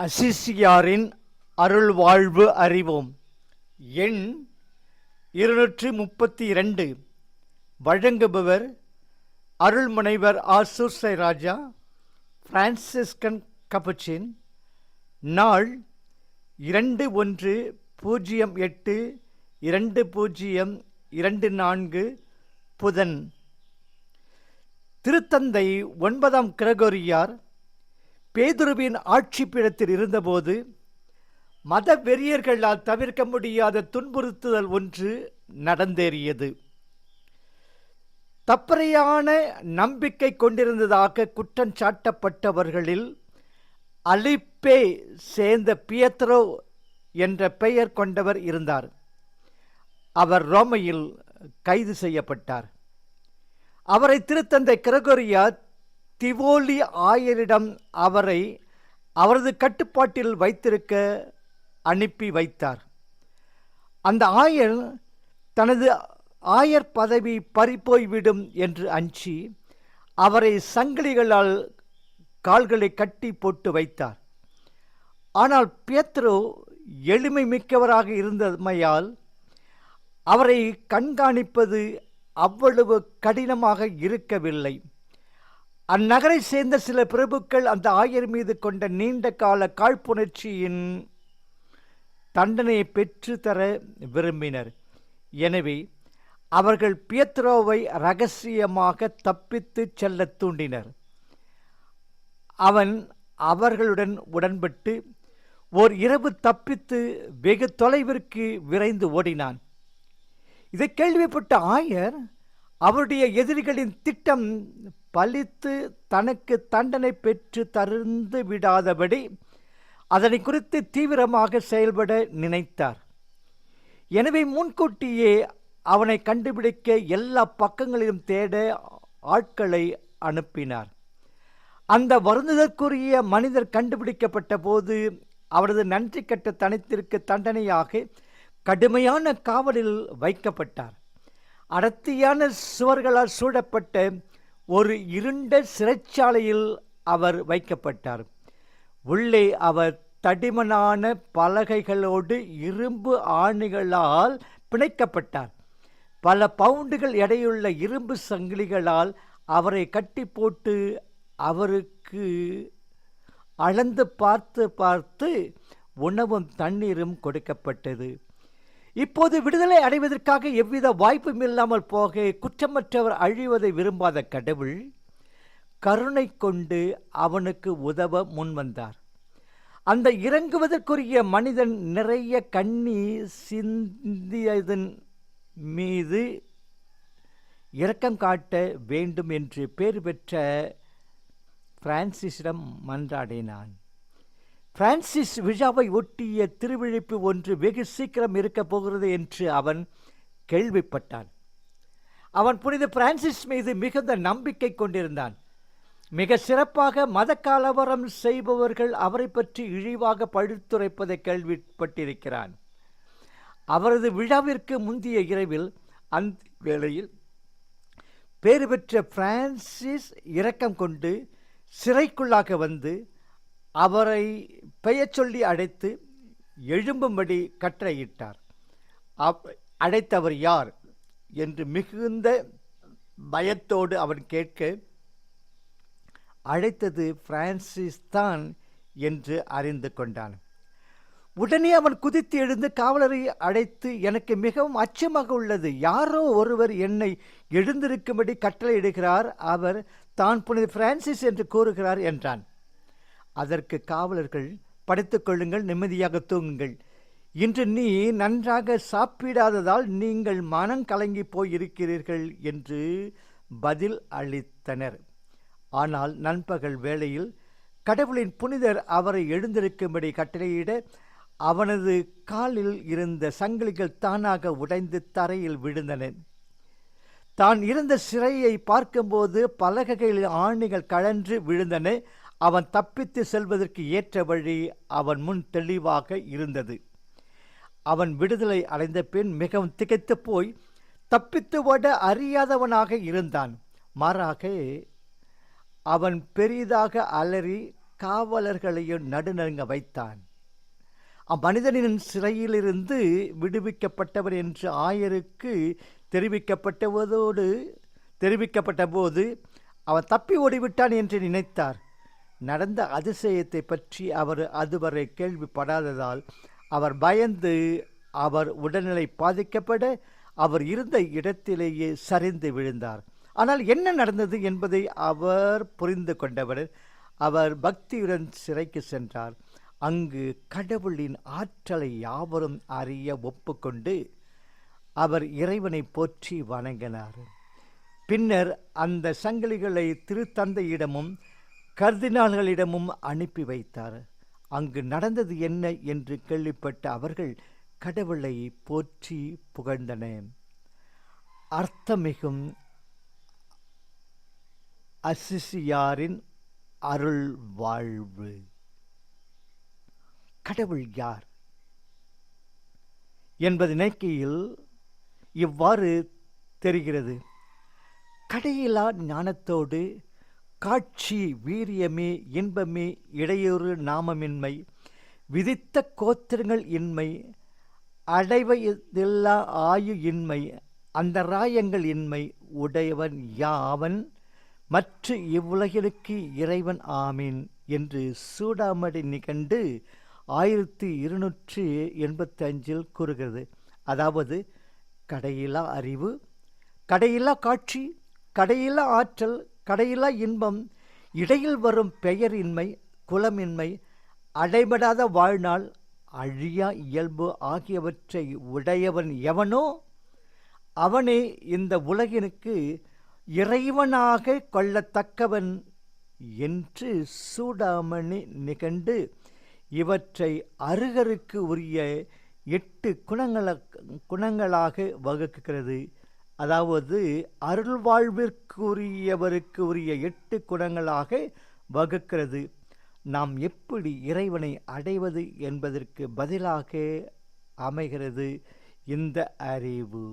அசிசியாரின் அருள் வாழ்வு அறிவோம். எண் இருநூற்றி முப்பத்தி இரண்டு வழங்குபவர் அருள்முனைவர் ஆசூசை ராஜா பிரான்சிஸ்கன் கபச்சின். நாள் இரண்டு ஒன்று பூஜ்ஜியம் எட்டு இரண்டு பூஜ்ஜியம் இரண்டு நான்கு புதன். திருத்தந்தை ஒன்பதாம் கிரகோரியார் பேதுருவின் ஆட்சி பீடத்தில் இருந்தபோது மத வெறியர்களால் தவிர்க்க முடியாத துன்புறுத்துதல் ஒன்று நடந்தேறியது. தப்பறையான நம்பிக்கை கொண்டிருந்ததாக குற்றம் சாட்டப்பட்டவர்களில் அலிப்பே சேர்ந்த பியத்ரோ என்ற பெயர் கொண்டவர் இருந்தார். அவர் ரோமையில் கைது செய்யப்பட்டார். அவரை திருத்தந்தை கிரகோரியா திவோலி ஆயரிடம் அவரை அவரது கட்டுப்பாட்டில் வைத்திருக்க அனுப்பி வைத்தார். அந்த ஆயர் தனது ஆயர் பதவி பறிப்போய்விடும் என்று அஞ்சி அவரை சங்கிலிகளால் கால்களை கட்டி போட்டு வைத்தார். ஆனால் பேத்ரோ எளிமை மிக்கவராக இருந்தமையால் அவரை கண்காணிப்பது அவ்வளவு கடினமாக இருக்கவில்லை. அந்நகரை சேர்ந்த சில பிரபுக்கள் அந்த ஆயர் மீது கொண்ட நீண்ட கால காழ்ப்புணர்ச்சியின் தண்டனையை பெற்று தர விரும்பினர். எனவே அவர்கள் பியத்ரோவை ரகசியமாக தப்பித்து செல்ல தூண்டினர். அவன் அவர்களுடன் உடன்பட்டு ஓர் இரவு தப்பித்து வெகு தொலைவிற்கு விரைந்து ஓடினான். இதை கேள்விப்பட்ட ஆயர் அவருடைய எதிரிகளின் திட்டம் பலித்து தனக்கு தண்டனை பெற்று தருந்து விடாதபடி அதனை குறித்து தீவிரமாக செயல்பட நினைத்தார். எனவே முன்கூட்டியே அவனை கண்டுபிடிக்க எல்லா பக்கங்களிலும் தேட ஆட்களை அனுப்பினார். அந்த வருந்துதற்குரிய மனிதர் கண்டுபிடிக்கப்பட்ட போது அவரது நன்றி கட்ட தனித்திற்கு தண்டனையாக கடுமையான காவலில் வைக்கப்பட்டார். அடர்த்தியான சுவர்களால் சூழப்பட்ட ஒரு இருண்ட சிறைச்சாலையில் அவர் வைக்கப்பட்டார். உள்ளே அவர் தடிமனான பலகைகளோடு இரும்பு ஆணிகளால் பிணைக்கப்பட்டார். பல பவுண்டுகள் எடையுள்ள இரும்பு சங்கிலிகளால் அவரை கட்டி போட்டு அவருக்கு அளந்து பார்த்து பார்த்து உணவும் தண்ணீரும் கொடுக்கப்பட்டது. இப்போது விடுதலை அடைவதற்காக எவ்வித வாய்ப்பும் இல்லாமல் போக குற்றமற்றவர் அழிவதை விரும்பாத கடவுள் கருணை கொண்டு அவனுக்கு உதவ முன்வந்தார். அந்த இறங்குவதற்குரிய மனிதன் நிறைய கண்ணீர் சிந்தியதன் மீது இரக்கம் காட்ட வேண்டும் என்று பேர் பெற்ற பிரான்சிஸிடம் மன்றாடினான். பிரான்சிஸ் விழாவை ஒட்டிய திருவிழிப்பு ஒன்று வெகு சீக்கிரம் இருக்கப் போகிறது என்று அவன் கேள்விப்பட்டான். அவன் புனித பிரான்சிஸ் மீது மிகுந்த நம்பிக்கை கொண்டிருந்தான். மிக சிறப்பாக மத கலவரம் செய்பவர்கள் அவரை பற்றி இழிவாக பழுத்துரைப்பதை கேள்விப்பட்டிருக்கிறான். அவரது விழாவிற்கு முந்தைய இரவில் அந்த வேளையில் பேறு பெற்ற பிரான்சிஸ் இரக்கம் கொண்டு சிறைக்குள்ளாக வந்து அவரை பெயர் சொல்லி அழைத்து எழும்பும்படி கட்டளையிட்டார். அழைத்தவர் யார் என்று மிகுந்த பயத்தோடு அவன் கேட்க அழைத்தது பிரான்சிஸ் தான் என்று அறிந்து கொண்டான். உடனே அவன் குதித்து எழுந்து காவலரை அழைத்து எனக்கு மிகவும் அச்சமாக உள்ளது. யாரோ ஒருவர் என்னை எழுந்திருக்கும்படி கட்டளையிடுகிறார். அவர் தான் புனித பிரான்சிஸ் என்று கூறுகிறார் என்றான். அதற்கு காவலர்கள் படைத்துக்கொள்ளுங்கள் நிம்மதியாக தூங்குங்கள். இன்று நீ நன்றாக சாப்பிடாததால் நீங்கள் மனம் கலங்கி போயிருக்கிறீர்கள் என்று பதில் அளித்தனர். ஆனால் நண்பகல் வேளையில் கடவுளின் புனிதர் அவரை எழுந்திருக்கும்படி கட்டளையிட அவனது காலில் இருந்த சங்கிலிகள் தானாக உடைந்து தரையில் விழுந்தன. தான் இருந்த சிறையை பார்க்கும்போது பலகைகளில் ஆணிகள் கழன்று விழுந்தன. அவன் தப்பித்து செல்வதற்கு ஏற்ற வழி அவன் முன் தெளிவாக இருந்தது. அவன் விடுதலை அடைந்த பின் மிகவும் திகைத்து போய் தப்பித்து ஓட அறியாதவனாக இருந்தான். மாறாக அவன் பெரிதாக அலறி காவலர்களையும் நடுநடுங்க வைத்தான். அம்மனிதனின் சிறையிலிருந்து விடுவிக்கப்பட்டவர் என்று ஆயருக்கு தெரிவிக்கப்பட்டதோடு தெரிவிக்கப்பட்ட போது அவன் தப்பி ஓடிவிட்டான் என்று நினைத்தார். நடந்த அதிசயத்தை பற்றி அவர் அதுவரை கேள்விப்படாததால் அவர் பயந்து அவர் உடல்நிலை பாதிக்கப்பட அவர் இருந்த இடத்திலேயே சரிந்து விழுந்தார். ஆனால் என்ன நடந்தது என்பதை அவர் புரிந்து கொண்டவர் அவர் பக்தியுடன் சிறைக்கு சென்றார். அங்கு கடவுளின் ஆற்றலை யாவரும் அறிய ஒப்புக்கொண்டு அவர் இறைவனை போற்றி வணங்கினார். பின்னர் அந்த சங்கிலிகளை திருத்தந்தையிடமும் கர்தினால்களிடமும் அனுப்பி வைத்தார். அங்கு நடந்தது என்ன என்று கேள்விப்பட்ட அவர்கள் கடவுளை போற்றி புகழ்ந்தன. அர்த்தமிகும் அசிசியாரின் அருள் வாழ்வு. கடவுள் யார்? என்பது நினைக்கையில் இவ்வாறு தெரிகிறது. கடையிலா ஞானத்தோடு காட்சி வீரியமே இன்பமே இடையூறு நாமமின்மை விதித்த கோத்திரங்கள் இன்மை அடைவதில்லா ஆயு இன்மை அந்த ராயங்கள் இன்மை உடையவன் யாவன்? மற்ற இவ்வுலகிற்கு இறைவன் ஆமீன் என்று சூடாமடி நிகண்டு ஆயிரத்தி இருநூற்றி எண்பத்தி அஞ்சில் கூறுகிறது. அதாவது கடையிலா அறிவு கடையில்லா காட்சி கடையில்லா ஆற்றல் கடையில்லா இன்பம் இடையில் வரும் பெயரின்மை குலமின்மை அடைபடாத வாழ்நாள் அழியா இயல்பு ஆகியவற்றை உடையவன் எவனோ அவனே இந்த உலகினுக்கு இறைவனாக கொள்ளத்தக்கவன் என்று சூடாமணி நிகண்டு இவற்றை அருகருக்கு உரிய எட்டு குணங்கள குணங்களாக வகுக்கிறது. அதாவது அருள் வாழ்விற்குரியவருக்கு உரிய எட்டு குணங்களாக வகுக்கிறது. நாம் எப்படி இறைவனை அடைவது என்பதற்கு பதிலாக அமைகிறது இந்த அறிவு.